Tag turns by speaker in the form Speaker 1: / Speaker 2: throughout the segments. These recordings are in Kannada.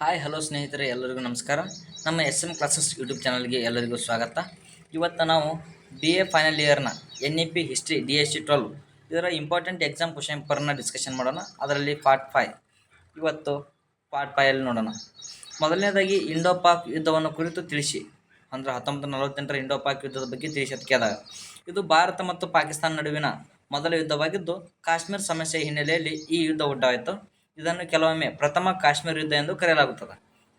Speaker 1: ಹಾಯ್, ಹಲೋ ಸ್ನೇಹಿತರೆ, ಎಲ್ಲರಿಗೂ ನಮಸ್ಕಾರ. ನಮ್ಮ ಎಸ್ ಎಂ ಕ್ಲಾಸಸ್ ಯೂಟ್ಯೂಬ್ ಚಾನಲ್ಗೆ ಎಲ್ಲರಿಗೂ ಸ್ವಾಗತ. ಇವತ್ತು ನಾವು B A final ಇಯರ್ನ N E P history D S C twelve ಇದರ ಇಂಪಾರ್ಟೆಂಟ್ ಎಕ್ಸಾಮ್ ಕ್ವಶನ್ ಪೇಪರ್ನ ಡಿಸ್ಕಷನ್ ಮಾಡೋಣ. ಅದರಲ್ಲಿ ಪಾರ್ಟ್ ಫೈ ಇವತ್ತು ಪಾರ್ಟ್ ಫೈಯಲ್ಲಿ ನೋಡೋಣ. ಮೊದಲನೇದಾಗಿ ಇಂಡೋ ಪಾಕ್ ಯುದ್ಧವನ್ನು ಕುರಿತು ತಿಳಿಸಿ. ಅಂದರೆ ಹತ್ತೊಂಬತ್ತು ನಲವತ್ತೆಂಟರ ಇಂಡೋ ಪಾಕ್ ಯುದ್ಧದ ಬಗ್ಗೆ ತಿಳಿಸಿ ಇದು ಭಾರತ ಮತ್ತು ಪಾಕಿಸ್ತಾನ ನಡುವಿನ ಮೊದಲ ಯುದ್ಧವಾಗಿದ್ದು, ಕಾಶ್ಮೀರ ಸಮಸ್ಯೆ ಹಿನ್ನೆಲೆಯಲ್ಲಿ ಈ ಯುದ್ಧ ಉಂಟಾಯಿತು. ಇದನ್ನು ಕೆಲವೊಮ್ಮೆ ಪ್ರಥಮ ಕಾಶ್ಮೀರ ಯುದ್ಧ ಎಂದು ಕರೆಯಲಾಗುತ್ತದೆ.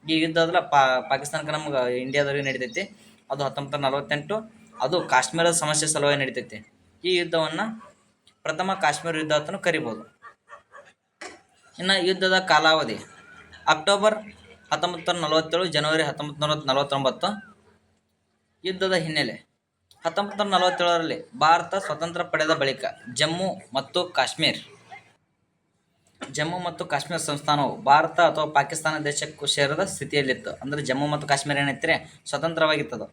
Speaker 1: ಈ ಯುದ್ಧದ ಪಾ, ಪಾಕಿಸ್ತಾನಕ್ಕೆ ನಮ್ಗೆ ಇಂಡಿಯಾದವ್ರಿಗೆ ನಡೀತೈತಿ. ಅದು ಹತ್ತೊಂಬತ್ತು ನಲವತ್ತೆಂಟು, ಅದು ಕಾಶ್ಮೀರದ ಸಮಸ್ಯೆ ಸಲುವಾಗಿ ನಡೀತೈತಿ. ಈ ಯುದ್ಧವನ್ನು ಪ್ರಥಮ ಕಾಶ್ಮೀರ ಯುದ್ಧ ಅಂತಲೂ ಕರಿಬೋದು. ಇನ್ನು ಯುದ್ಧದ ಕಾಲಾವಧಿ, ಅಕ್ಟೋಬರ್ ಹತ್ತೊಂಬತ್ತು ನೂರ ನಲವತ್ತೇಳು, ಜನವರಿ ಹತ್ತೊಂಬತ್ತು ನೂರ ನಲವತ್ತೊಂಬತ್ತು. ಯುದ್ಧದ ಹಿನ್ನೆಲೆ ಹತ್ತೊಂಬತ್ತು ನಲವತ್ತೇಳರಲ್ಲಿ ಭಾರತ ಸ್ವತಂತ್ರ ಪಡೆದ ಬಳಿಕ ಜಮ್ಮು ಮತ್ತು ಕಾಶ್ಮೀರ್ ಜಮ್ಮು ಮತ್ತು ಕಾಶ್ಮೀರ ಸಂಸ್ಥಾನವು ಭಾರತ ಅಥವಾ ಪಾಕಿಸ್ತಾನ ದೇಶಕ್ಕೂ ಸೇರದ ಸ್ಥಿತಿಯಲ್ಲಿತ್ತು. ಅಂದರೆ ಜಮ್ಮು ಮತ್ತು ಕಾಶ್ಮೀರ ಏನೈತ್ರಿ ಸ್ವತಂತ್ರವಾಗಿತ್ತದು.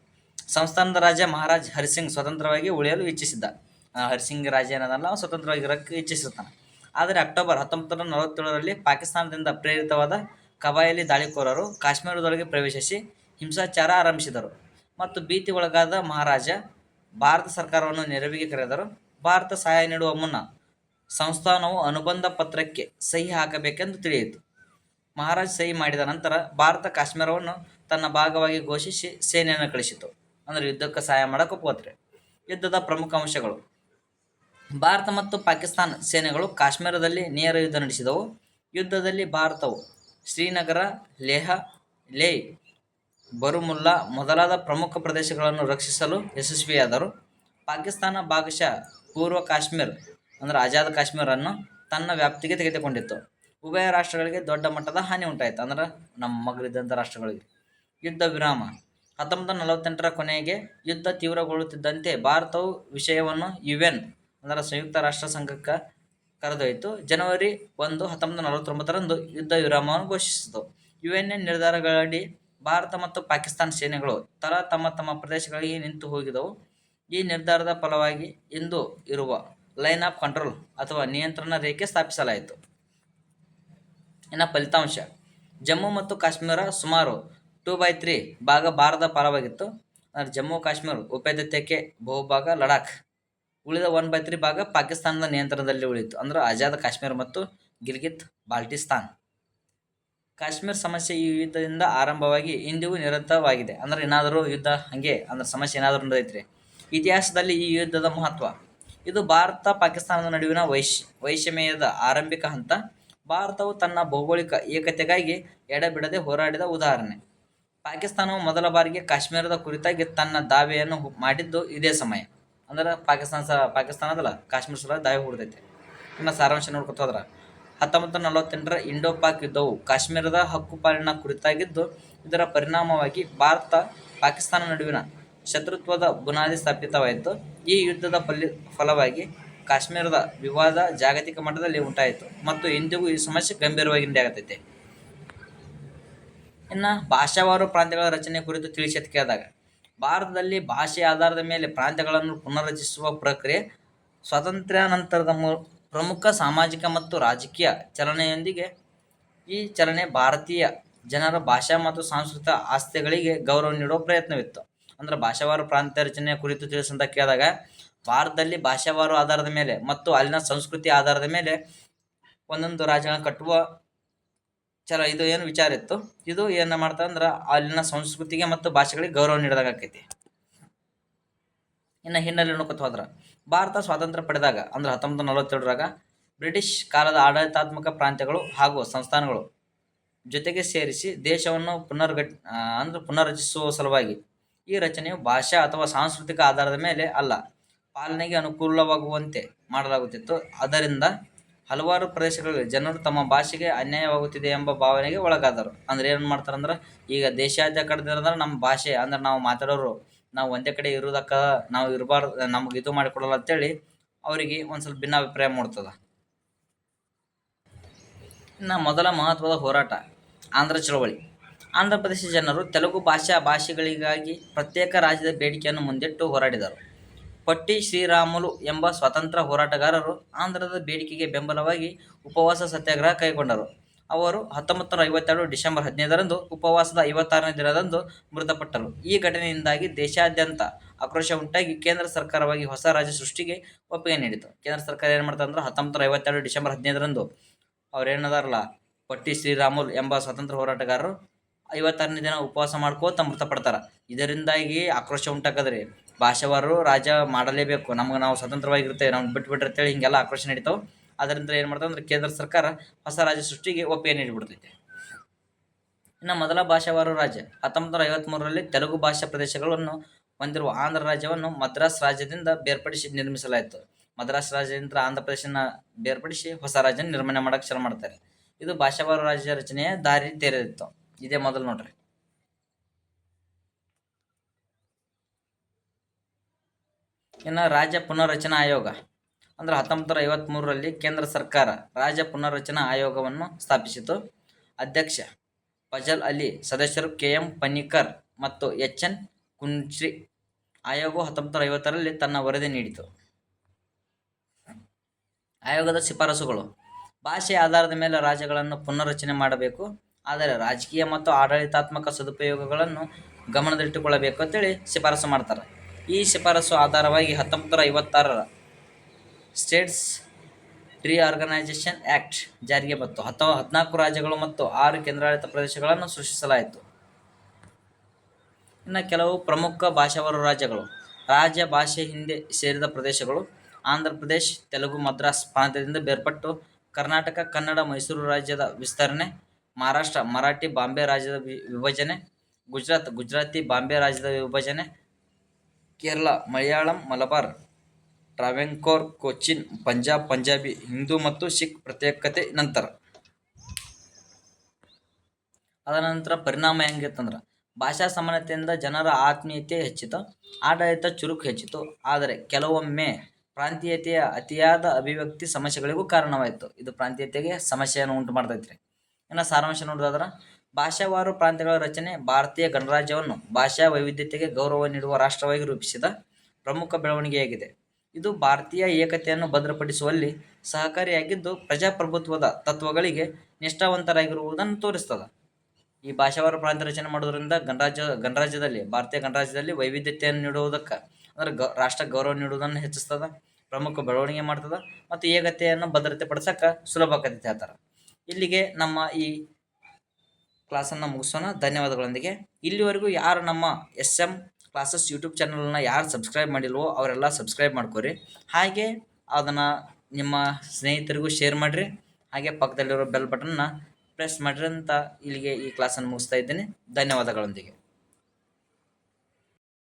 Speaker 1: ಸಂಸ್ಥಾನದ ರಾಜ ಮಹಾರಾಜ್ ಹರಿಸಿಂಗ್ ಸ್ವತಂತ್ರವಾಗಿ ಉಳಿಯಲು ಇಚ್ಛಿಸಿದ್ದ. ಹರಿಸಿಂಗ್ ರಾಜ ಏನದಲ್ಲ ಸ್ವತಂತ್ರವಾಗಿರೋಕ್ಕೆ ಇಚ್ಛಿಸುತ್ತಾನೆ. ಆದರೆ ಅಕ್ಟೋಬರ್ ಹತ್ತೊಂಬತ್ತು ನೂರ ನಲವತ್ತೇಳರಲ್ಲಿ ಪಾಕಿಸ್ತಾನದಿಂದ ಪ್ರೇರಿತವಾದ ಕಬಾಯಲಿ ದಾಳಿಕೋರರು ಕಾಶ್ಮೀರದೊಳಗೆ ಪ್ರವೇಶಿಸಿ ಹಿಂಸಾಚಾರ ಆರಂಭಿಸಿದರು. ಮತ್ತು ಭೀತಿ ಒಳಗಾದ ಮಹಾರಾಜ ಭಾರತ ಸರ್ಕಾರವನ್ನು ನೆರವಿಗೆ ಕರೆದರು. ಭಾರತ ಸಹಾಯ ನೀಡುವ ಮುನ್ನ ಸಂಸ್ಥಾನವು ಅನುಬಂಧ ಪತ್ರಕ್ಕೆ ಸಹಿ ಹಾಕಬೇಕೆಂದು ತಿಳಿಯಿತು. ಮಹಾರಾಜ್ ಸಹಿ ಮಾಡಿದ ನಂತರ ಭಾರತ ಕಾಶ್ಮೀರವನ್ನು ತನ್ನ ಭಾಗವಾಗಿ ಘೋಷಿಸಿ ಸೇನೆಯನ್ನು ಕಳಿಸಿತು. ಅಂದರೆ ಯುದ್ಧಕ್ಕೆ ಸಹಾಯ ಮಾಡಕ್ಕೆ ಒಪ್ಪುತ್ರೆ ಯುದ್ಧದ ಪ್ರಮುಖ ಅಂಶಗಳು. ಭಾರತ ಮತ್ತು ಪಾಕಿಸ್ತಾನ ಸೇನೆಗಳು ಕಾಶ್ಮೀರದಲ್ಲಿ ನೇರ ಯುದ್ಧ ನಡೆಸಿದವು. ಯುದ್ಧದಲ್ಲಿ ಭಾರತವು ಶ್ರೀನಗರ, ಲೇಹ ಲೇ ಬರುಮುಲ್ಲಾ ಮೊದಲಾದ ಪ್ರಮುಖ ಪ್ರದೇಶಗಳನ್ನು ರಕ್ಷಿಸಲು ಯಶಸ್ವಿಯಾದರು. ಪಾಕಿಸ್ತಾನ ಭಾಗಶಃ ಪೂರ್ವ ಕಾಶ್ಮೀರ್ ಅಂದರೆ ಆಜಾದ್ ಕಾಶ್ಮೀರನ್ನು ತನ್ನ ವ್ಯಾಪ್ತಿಗೆ ತೆಗೆದುಕೊಂಡಿತ್ತು. ಉಭಯ ರಾಷ್ಟ್ರಗಳಿಗೆ ದೊಡ್ಡ ಮಟ್ಟದ ಹಾನಿ ಉಂಟಾಯಿತು. ಅಂದ್ರೆ ನಮ್ಮ ಮಗಳಿದ್ದಂಥ ರಾಷ್ಟ್ರಗಳಿಗೆ. ಯುದ್ಧ ವಿರಾಮ. ಹತ್ತೊಂಬತ್ತು ನಲವತ್ತೆಂಟರ ಕೊನೆಗೆ ಯುದ್ಧ ತೀವ್ರಗೊಳ್ಳುತ್ತಿದ್ದಂತೆ ಭಾರತವು ವಿಷಯವನ್ನು ಯುಎನ್, ಅಂದರೆ ಸಂಯುಕ್ತ ರಾಷ್ಟ್ರ ಸಂಘಕ್ಕೆ ಕರೆದೊಯ್ತು ಜನವರಿ ಒಂದು, ಹತ್ತೊಂಬತ್ತು ನಲವತ್ತೊಂಬತ್ತರಂದು ಯುದ್ಧ ವಿರಾಮವನ್ನು ಘೋಷಿಸಿತು. ಯು ಎನ್ ಎ ನಿರ್ಧಾರಗಳಡಿ ಭಾರತ ಮತ್ತು ಪಾಕಿಸ್ತಾನ ಸೇನೆಗಳು ತಲಾ ತಮ್ಮ ತಮ್ಮ ಪ್ರದೇಶಗಳಿಗೆ ನಿಂತು ಹೋಗಿದವು. ಈ ನಿರ್ಧಾರದ ಫಲವಾಗಿ ಇಂದು ಇರುವ ಲೈನ್ ಆಫ್ ಕಂಟ್ರೋಲ್ ಅಥವಾ ನಿಯಂತ್ರಣ ರೇಖೆ ಸ್ಥಾಪಿಸಲಾಯಿತು. ಇನ್ನು ಫಲಿತಾಂಶ. ಜಮ್ಮು ಮತ್ತು ಕಾಶ್ಮೀರ ಸುಮಾರು ಟೂ ಬೈ ತ್ರೀ ಭಾಗ ಭಾರತದ ಪಾಲವಾಗಿತ್ತು ಅಂದರೆ ಜಮ್ಮು ಕಾಶ್ಮೀರ ಉಪೇದತ್ಯಕ್ಕೆ ಬಹುಭಾಗ ಲಡಾಖ್. ಉಳಿದ ಒನ್ ಬೈ ತ್ರೀ ಭಾಗ ಪಾಕಿಸ್ತಾನದ ನಿಯಂತ್ರಣದಲ್ಲಿ ಉಳಿಯಿತು. ಅಂದ್ರೆ ಆಜಾದ್ ಕಾಶ್ಮೀರ ಮತ್ತು ಗಿಲ್ಗಿತ್ ಬಾಲ್ಟಿಸ್ತಾನ್. ಕಾಶ್ಮೀರ ಸಮಸ್ಯೆ ಈ ಯುದ್ಧದಿಂದ ಆರಂಭವಾಗಿ ಇಂದಿಗೂ ನಿರಂತರವಾಗಿದೆ. ಅಂದ್ರೆ ಏನಾದರೂ ಯುದ್ಧ ಹಾಗೆ, ಅಂದ್ರೆ ಸಮಸ್ಯೆ ಏನಾದರೂ ನಡೆದೈತ್ರಿ. ಇತಿಹಾಸದಲ್ಲಿ ಈ ಯುದ್ಧದ ಮಹತ್ವ. ಇದು ಭಾರತ ಪಾಕಿಸ್ತಾನದ ನಡುವಿನ ವೈಶ್, ವೈಷಮ್ಯದ ಆರಂಭಿಕ ಹಂತ. ಭಾರತವು ತನ್ನ ಭೌಗೋಳಿಕ ಏಕತೆಗಾಗಿ ಎಡಬಿಡದೆ ಹೋರಾಡಿದ ಉದಾಹರಣೆ. ಪಾಕಿಸ್ತಾನವು ಮೊದಲ ಬಾರಿಗೆ ಕಾಶ್ಮೀರದ ಕುರಿತಾಗಿ ತನ್ನ ದಾವೆಯನ್ನು ಮಾಡಿದ್ದು ಇದೇ ಸಮಯ. ಅಂದ್ರೆ ಪಾಕಿಸ್ತಾನ ಪಾಕಿಸ್ತಾನದಲ್ಲ, ಕಾಶ್ಮೀರ ಸಲ ದಾವೆ ಹೊಡೆದೈತೆ. ಇನ್ನು ಸಾರಾಂಶ ನೋಡ್ಕೊತ ಹೋದ್ರ, ಹತ್ತೊಂಬತ್ತು ನಲವತ್ತೆಂಟರ ಇಂಡೋ ಪಾಕ್ ಯುದ್ಧವು ಕಾಶ್ಮೀರದ ಹಕ್ಕುಪಾಲಿನ ಕುರಿತಾಗಿದ್ದು, ಇದರ ಪರಿಣಾಮವಾಗಿ ಭಾರತ ಪಾಕಿಸ್ತಾನ ನಡುವಿನ ಶತ್ರುತ್ವದ ಬುನಾದಿ ಸ್ಥಾಪಿತವಾಯಿತು. ಈ ಯುದ್ಧದ ಫಲಿ, ಫಲವಾಗಿ ಕಾಶ್ಮೀರದ ವಿವಾದ ಜಾಗತಿಕ ಮಟ್ಟದಲ್ಲಿ ಉಂಟಾಯಿತು ಮತ್ತು ಇಂದಿಗೂ ಈ ಸಮಸ್ಯೆ ಗಂಭೀರವಾಗಿ ಹಿಂದೆ ಇನ್ನು ಭಾಷಾವಾರು ಪ್ರಾಂತ್ಯಗಳ ರಚನೆ ಕುರಿತು ತಿಳಿಸಿ ಅಂತ ಕೇಳಿದಾಗ ಭಾರತದಲ್ಲಿ ಭಾಷೆ ಆಧಾರದ ಮೇಲೆ ಪ್ರಾಂತ್ಯಗಳನ್ನು ಪುನರ್ರಚಿಸುವ ಪ್ರಕ್ರಿಯೆ ಸ್ವಾತಂತ್ರ್ಯಾನಂತರದ ಮೂ, ಪ್ರಮುಖ ಸಾಮಾಜಿಕ ಮತ್ತು ರಾಜಕೀಯ ಚಲನೆಯೊಂದಿಗೆ, ಈ ಚಲನೆ ಭಾರತೀಯ ಜನರ ಭಾಷಾ ಮತ್ತು ಸಾಂಸ್ಕೃತಿಕ ಆಸ್ತಿಗಳಿಗೆ ಗೌರವ ನೀಡುವ ಪ್ರಯತ್ನವಿತ್ತು. ಅಂದ್ರೆ ಭಾಷಾವಾರು ಪ್ರಾಂತ್ಯ ರಚನೆಯ ಕುರಿತು ತಿಳಿಸಂತ ಕೇಳಿದಾಗ ಭಾರತದಲ್ಲಿ ಭಾಷಾವಾರು ಆಧಾರದ ಮೇಲೆ ಮತ್ತು ಅಲ್ಲಿನ ಸಂಸ್ಕೃತಿ ಆಧಾರದ ಮೇಲೆ ಒಂದೊಂದು ರಾಜ್ಯಗಳನ್ನ ಕಟ್ಟುವ ಚಲ ಇದು ಏನು ವಿಚಾರ ಇತ್ತು? ಇದು ಏನು ಮಾಡ್ತಾ ಅಂದ್ರೆ ಅಲ್ಲಿನ ಸಂಸ್ಕೃತಿಗೆ ಮತ್ತು ಭಾಷೆಗಳಿಗೆ ಗೌರವ ನೀಡಿದಾಗ ಆಕೈತಿ. ಇನ್ನು ಹಿನ್ನೆಲೆ ನೋಡ್ಕೊತ ಹೋದ್ರ, ಭಾರತ ಸ್ವಾತಂತ್ರ್ಯ ಪಡೆದಾಗ, ಅಂದ್ರೆ ಹತ್ತೊಂಬತ್ತು ನಲವತ್ತೇಳರಾಗ ಬ್ರಿಟಿಷ್ ಕಾಲದ ಆಡಳಿತಾತ್ಮಕ ಪ್ರಾಂತ್ಯಗಳು ಹಾಗೂ ಸಂಸ್ಥಾನಗಳು ಜೊತೆಗೆ ಸೇರಿಸಿ ದೇಶವನ್ನು ಪುನರ್ಗಟ್ ಅಂದ್ರೆ ಪುನರ್ರಚಿಸುವ ಸಲುವಾಗಿ ಈ ರಚನೆಯು ಭಾಷಾ ಅಥವಾ ಸಾಂಸ್ಕೃತಿಕ ಆಧಾರದ ಮೇಲೆ ಅಲ್ಲ, ಪಾಲನೆಗೆ ಅನುಕೂಲವಾಗುವಂತೆ ಮಾಡಲಾಗುತ್ತಿತ್ತು. ಅದರಿಂದ ಹಲವಾರು ಪ್ರದೇಶಗಳಲ್ಲಿ ಜನರು ತಮ್ಮ ಭಾಷೆಗೆ ಅನ್ಯಾಯವಾಗುತ್ತಿದೆ ಎಂಬ ಭಾವನೆಗೆ ಒಳಗಾದರು. ಅಂದ್ರೆ ಏನು ಮಾಡ್ತಾರೆ ಅಂದ್ರೆ ಈಗ ದೇಶಾದ್ಯ ಕಡೆದಿರೋದ್ರೆ ನಮ್ಮ ಭಾಷೆ, ಅಂದ್ರೆ ನಾವು ಮಾತಾಡೋರು, ನಾವು ಒಂದೇ ಕಡೆ ಇರೋದಕ್ಕ ನಾವು ಇರಬಾರ್ದು, ನಮ್ಗೆ ಇದು ಮಾಡಿಕೊಡಲ್ಲ ಅಂತೇಳಿ ಅವರಿಗೆ ಒಂದು ಸ್ವಲ್ಪ ಭಿನ್ನಾಭಿಪ್ರಾಯ ಮೂಡ್ತದೆ. ಇನ್ನು ಮೊದಲ ಮಹತ್ವದ ಹೋರಾಟ, ಆಂಧ್ರ ಚಳವಳಿ. ಆಂಧ್ರ ಪ್ರದೇಶ ಜನರು ತೆಲುಗು ಭಾಷಾ ಭಾಷೆಗಳಿಗಾಗಿ ಪ್ರತ್ಯೇಕ ರಾಜ್ಯದ ಬೇಡಿಕೆಯನ್ನು ಮುಂದಿಟ್ಟು ಹೋರಾಡಿದರು. ಪಟ್ಟಿ ಶ್ರೀರಾಮುಲು ಎಂಬ ಸ್ವತಂತ್ರ ಹೋರಾಟಗಾರರು ಆಂಧ್ರದ ಬೇಡಿಕೆಗೆ ಬೆಂಬಲವಾಗಿ ಉಪವಾಸ ಸತ್ಯಾಗ್ರಹ ಕೈಗೊಂಡರು. ಅವರು ಹತ್ತೊಂಬತ್ತು ನೂರ ಐವತ್ತೆರಡು ಡಿಸೆಂಬರ್ ಹದಿನೈದರಂದು ಉಪವಾಸದ ಐವತ್ತಾರನೇ ದಿನದಂದು ಮೃತಪಟ್ಟರು. ಈ ಘಟನೆಯಿಂದಾಗಿ ದೇಶಾದ್ಯಂತ ಆಕ್ರೋಶ ಉಂಟಾಗಿ ಕೇಂದ್ರ ಸರ್ಕಾರವಾಗಿ ಹೊಸ ರಾಜ್ಯ ಸೃಷ್ಟಿಗೆ ಒಪ್ಪಿಗೆ ನೀಡಿತು. ಕೇಂದ್ರ ಸರ್ಕಾರ ಏನು ಮಾಡ್ತಾರೆ ಅಂದ್ರೆ ಹತ್ತೊಂಬತ್ತು ನೂರ ಐವತ್ತೆರಡು ಡಿಸೆಂಬರ್ ಹದಿನೈದರಂದು ಅವ್ರೇನದಾರಲ್ಲ ಪಟ್ಟಿ ಶ್ರೀರಾಮುಲು ಎಂಬ ಸ್ವಾತಂತ್ರ್ಯ ಹೋರಾಟಗಾರರು ಐವತ್ತಾರನೇ ದಿನ ಉಪವಾಸ ಮಾಡ್ಕೋತ ಮೃತಪಡ್ತಾರೆ. ಇದರಿಂದಾಗಿ ಆಕ್ರೋಶ ಉಂಟಾಕದ್ರಿ. ಭಾಷಾವಾರರು ರಾಜ ಮಾಡಲೇಬೇಕು. ನಮ್ಗೆ ನಾವು ಸ್ವತಂತ್ರವಾಗಿರ್ತೇವೆ. ನಮ್ಗೆ ಬಿಟ್ಬಿಟ್ರೆ ಅಂತೇಳಿ ಹಿಂಗೆಲ್ಲ ಆಕ್ರೋಶ ನಡೀತಾವೆ. ಅದರಿಂದ ಏನು ಮಾಡ್ತಾವೆ ಅಂದ್ರೆ ಕೇಂದ್ರ ಸರ್ಕಾರ ಹೊಸ ರಾಜ್ಯ ಸೃಷ್ಟಿಗೆ ಒಪ್ಪಿಗೆ ನೀಡಿಬಿಡ್ತೈತೆ. ಇನ್ನು ಮೊದಲ ಭಾಷಾವಾರು ರಾಜ್ಯ. ಹತ್ತೊಂಬತ್ತು ನೂರ ಐವತ್ತ್ಮೂರರಲ್ಲಿ ತೆಲುಗು ಭಾಷಾ ಪ್ರದೇಶಗಳನ್ನು ಹೊಂದಿರುವ ಆಂಧ್ರ ರಾಜ್ಯವನ್ನು ಮದ್ರಾಸ್ ರಾಜ್ಯದಿಂದ ಬೇರ್ಪಡಿಸಿ ನಿರ್ಮಿಸಲಾಯಿತು. ಮದ್ರಾಸ್ ರಾಜ್ಯದಿಂದ ಆಂಧ್ರ ಪ್ರದೇಶನ ಬೇರ್ಪಡಿಸಿ ಹೊಸ ರಾಜ್ಯ ನಿರ್ಮಾಣ ಮಾಡಕ್ಕೆ ಶುರು ಮಾಡ್ತಾರೆ. ಇದು ಭಾಷಾವಾರು ರಾಜ್ಯ ರಚನೆಯ ದಾರಿ ತೆರೆದಿತ್ತು. ಇದೇ ಮೊದಲು ನೋಡ್ರಿ. ಇನ್ನು ರಾಜ್ಯ ಪುನರ್ರಚನಾ ಆಯೋಗ, ಅಂದ್ರೆ ಹತ್ತೊಂಬತ್ತು ನೂರ ಐವತ್ತ್ಮೂರರಲ್ಲಿ ಕೇಂದ್ರ ಸರ್ಕಾರ ರಾಜ್ಯ ಪುನರ್ರಚನಾ ಆಯೋಗವನ್ನು ಸ್ಥಾಪಿಸಿತು. ಅಧ್ಯಕ್ಷ ಫಜಲ್ ಅಲಿ, ಸದಸ್ಯರು ಕೆ ಎಂ ಪನ್ನಿಕರ್ ಮತ್ತು ಎಚ್ ಎನ್ ಕುಂಚ್ರಿ ಆಯೋಗವು ಹತ್ತೊಂಬತ್ತು ನೂರ ಐವತ್ತರಲ್ಲಿ ತನ್ನ ವರದಿ ನೀಡಿತು. ಆಯೋಗದ ಶಿಫಾರಸುಗಳು ಭಾಷೆಯ ಆಧಾರದ ಮೇಲೆ ರಾಜ್ಯಗಳನ್ನು ಪುನರ್ರಚನೆ ಮಾಡಬೇಕು. ಆದರೆ ರಾಜಕೀಯ ಮತ್ತು ಆಡಳಿತಾತ್ಮಕ ಸದುಪಯೋಗಗಳನ್ನು ಗಮನದಲ್ಲಿಟ್ಟುಕೊಳ್ಳಬೇಕು ಅಂತೇಳಿ ಶಿಫಾರಸು ಮಾಡ್ತಾರೆ. ಈ ಶಿಫಾರಸು ಆಧಾರವಾಗಿ ಹತ್ತೊಂಬತ್ತು ನೂರ ಐವತ್ತಾರರ ಸ್ಟೇಟ್ಸ್ ರಿಆರ್ಗನೈಸೇಷನ್ ಆ್ಯಕ್ಟ್ ಜಾರಿಗೆ ಬಂತು. ಹತ್ತೊ, ಹದಿನಾಲ್ಕು ರಾಜ್ಯಗಳು ಮತ್ತು ಆರು ಕೇಂದ್ರಾಡಳಿತ ಪ್ರದೇಶಗಳನ್ನು ಸೃಷ್ಟಿಸಲಾಯಿತು. ಇನ್ನು ಕೆಲವು ಪ್ರಮುಖ ಭಾಷಾವಾರು ರಾಜ್ಯಗಳು. ರಾಜ್ಯ ಭಾಷೆ ಹಿಂದೆ ಸೇರಿದ ಪ್ರದೇಶಗಳು ಆಂಧ್ರ ಪ್ರದೇಶ್, ತೆಲುಗು ಮದ್ರಾಸ್ ಪ್ರಾಂತ್ಯದಿಂದ ಬೇರ್ಪಟ್ಟು ಕರ್ನಾಟಕ, ಕನ್ನಡ, ಮೈಸೂರು ರಾಜ್ಯದ ವಿಸ್ತರಣೆ ಮಹಾರಾಷ್ಟ್ರ, ಮರಾಠಿ ಬಾಂಬೆ ರಾಜ್ಯದ ವಿಭಜನೆ, ಗುಜರಾತ್, ಗುಜರಾತಿ ಬಾಂಬೆ ರಾಜ್ಯದ ವಿಭಜನೆ, ಕೇರಳ, ಮಲಯಾಳಂ, ಮಲಬಾರ್, ಟ್ರಾವೆಂಕೋರ್, ಕೊಚ್ಚಿನ್, ಪಂಜಾಬ್, ಪಂಜಾಬಿ, ಹಿಂದೂ ಮತ್ತು ಸಿಖ್ ಪ್ರತ್ಯೇಕತೆ ನಂತರ. ಅದರ ನಂತರ ಪರಿಣಾಮ ಹೆಂಗಿತ್ತಂದ್ರೆ, ಭಾಷಾ ಸಮಾನತೆಯಿಂದ ಜನರ ಆತ್ಮೀಯತೆ ಹೆಚ್ಚಿತು, ಆಡಳಿತ ಚುರುಕು ಹೆಚ್ಚಿತು, ಆದರೆ ಕೆಲವೊಮ್ಮೆ ಪ್ರಾಂತೀಯತೆಯ ಅತಿಯಾದ ಅಭಿವ್ಯಕ್ತಿ ಸಮಸ್ಯೆಗಳಿಗೂ ಕಾರಣವಾಯಿತು. ಇದು ಪ್ರಾಂತೀಯತೆಗೆ ಸಮಸ್ಯೆಯನ್ನು ಉಂಟು ಮಾಡ್ತೈತ್ರಿ ಇನ್ನು ಸಾರಾಂಶ ನೋಡೋದಾದ್ರೆ ಭಾಷಾವಾರು ಪ್ರಾಂತ್ಯಗಳ ರಚನೆ ಭಾರತೀಯ ಗಣರಾಜ್ಯವನ್ನು ಭಾಷಾ ವೈವಿಧ್ಯತೆಗೆ ಗೌರವ ನೀಡುವ ರಾಷ್ಟ್ರವಾಗಿ ರೂಪಿಸಿದ ಪ್ರಮುಖ ಬೆಳವಣಿಗೆಯಾಗಿದೆ. ಇದು ಭಾರತೀಯ ಏಕತೆಯನ್ನು ಭದ್ರಪಡಿಸುವಲ್ಲಿ ಸಹಕಾರಿಯಾಗಿದ್ದು, ಪ್ರಜಾಪ್ರಭುತ್ವದ ತತ್ವಗಳಿಗೆ ನಿಷ್ಠಾವಂತರಾಗಿರುವುದನ್ನು ತೋರಿಸ್ತದೆ. ಈ ಭಾಷಾವಾರು ಪ್ರಾಂತ್ಯ ರಚನೆ ಮಾಡೋದರಿಂದ ಗಣರಾಜ್ಯ, ಗಣರಾಜ್ಯದಲ್ಲಿ, ಭಾರತೀಯ ಗಣರಾಜ್ಯದಲ್ಲಿ ವೈವಿಧ್ಯತೆಯನ್ನು ನೀಡುವುದಕ್ಕೆ, ಅಂದರೆ ಗ, ರಾಷ್ಟ್ರ ಗೌರವ ನೀಡುವುದನ್ನು ಹೆಚ್ಚಿಸ್ತದೆ, ಪ್ರಮುಖ ಬೆಳವಣಿಗೆ ಮಾಡ್ತದೆ, ಮತ್ತು ಏಕತೆಯನ್ನು ಭದ್ರತೆ ಪಡಿಸಕ್ಕೆ ಸುಲಭ ಆಕತೈತೆ ಹೇಳ್ತಾರೆ. ಇಲ್ಲಿಗೆ ನಮ್ಮ ಈ ಕ್ಲಾಸನ್ನು ಮುಗಿಸೋಣ. ಧನ್ಯವಾದಗಳೊಂದಿಗೆ. ಇಲ್ಲಿವರೆಗೂ ಯಾರು ನಮ್ಮ ಎಸ್ ಎಂ ಕ್ಲಾಸಸ್ ಯೂಟ್ಯೂಬ್ ಚಾನಲ್ನ ಯಾರು ಸಬ್ಸ್ಕ್ರೈಬ್ ಮಾಡಿಲ್ವೋ ಅವರೆಲ್ಲ ಸಬ್ಸ್ಕ್ರೈಬ್ ಮಾಡ್ಕೊರಿ. ಹಾಗೆ ಅದನ್ನು ನಿಮ್ಮ ಸ್ನೇಹಿತರಿಗೂ ಶೇರ್ ಮಾಡಿರಿ. ಹಾಗೆ ಪಕ್ಕದಲ್ಲಿರೋ ಬೆಲ್ ಬಟನ್ನ ಪ್ರೆಸ್ ಮಾಡಿರಿ ಅಂತ ಇಲ್ಲಿಗೆ ಈ ಕ್ಲಾಸನ್ನು ಮುಗಿಸ್ತಾ ಇದ್ದೀನಿ. ಧನ್ಯವಾದಗಳೊಂದಿಗೆ.